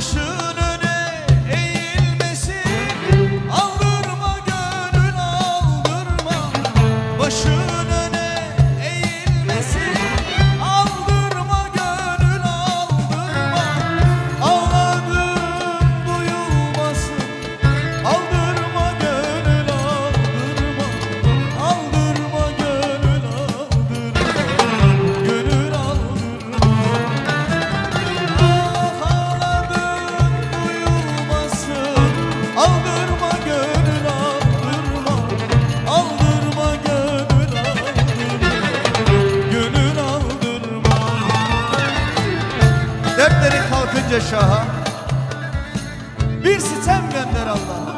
i başım Aldırma gönül aldırma. Aldırma gönül aldırma. Gönül aldırma. Şaha. Bir sitem gönder Allah'a.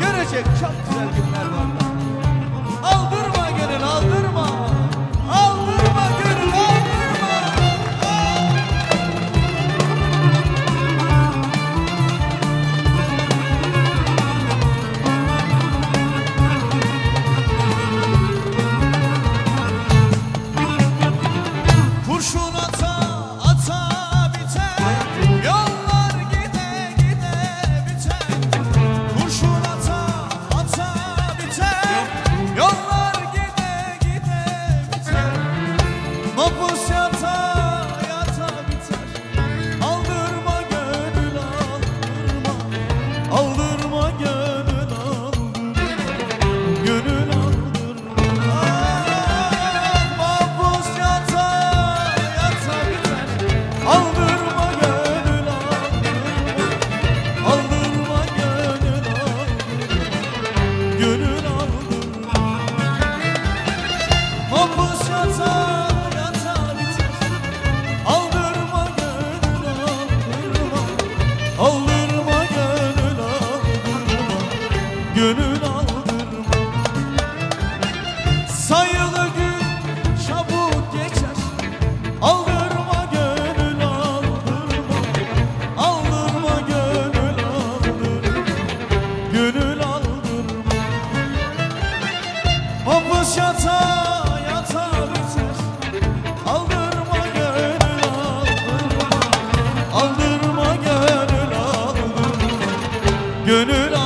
Görecek çok güzel günler var. Aldır gönül aldırma. Sayılı gün çabuk geçer. Aldırma gönül aldırma. Aldırma gönül aldırma. Gönül aldırma. Hapış yatar gönül